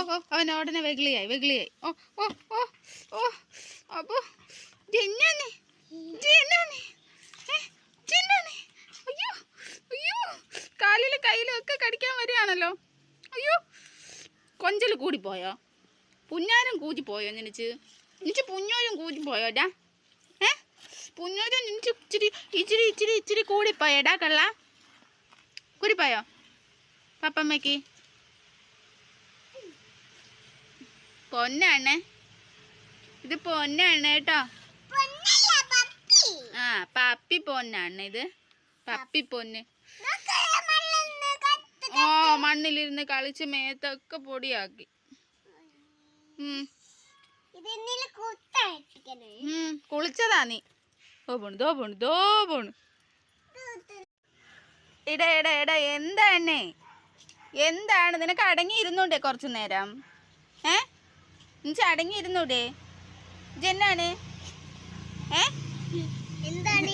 ഓ അവൻ ഉടനെ വെകിളിയായി വെകിളിയായി. ഓ ഓ ഓ ഓ അപ്പോ ജന്നാണ് ജന്നാണ് ജന്നാണ്. അയ്യോ അയ്യോ കാലിലും കയ്യിലും ഒക്കെ കടിക്കാൻ വരികയാണല്ലോ. അയ്യോ കൊഞ്ചൽ കൂടിപ്പോയോ? പുഞ്ഞാരും കൂച്ചിപ്പോയോ നിനച്ച്? നിനച്ച് പുഞ്ഞോരും പോയോടാ ഏ? പുഞ്ഞോരും നിനച്ച് ഇച്ചിരി ഇച്ചിരി ഇച്ചിരി ഇച്ചിരി കൂടിപ്പോയോടാ കള്ള? കൂടിപ്പോയോ? പപ്പമ്മയ്ക്ക്? പൊന്നാണ്. ഇത് പൊന്നാണ് കേട്ടോ. ആ പപ്പി പൊന്നാണ് ഇത്. പപ്പി പൊന്ന്. ഓ മണ്ണിലിരുന്ന് കളിച്ച് മേത്തൊക്കെ പൊടിയാക്കി. കുളിച്ചതാ നീ. ഓ പോണു ദോ പോണു ദോ പോണു. ഇട ഇട ഇട എന്താണ്? എന്താണ്? നിനക്ക് അടങ്ങി ഇരുന്നൂടെ കുറച്ചു നേരം. ഏ? നിനക്ക് അടങ്ങി ഇരുന്നൂടെ ജന്നാണ് ഏ? എന്താണ്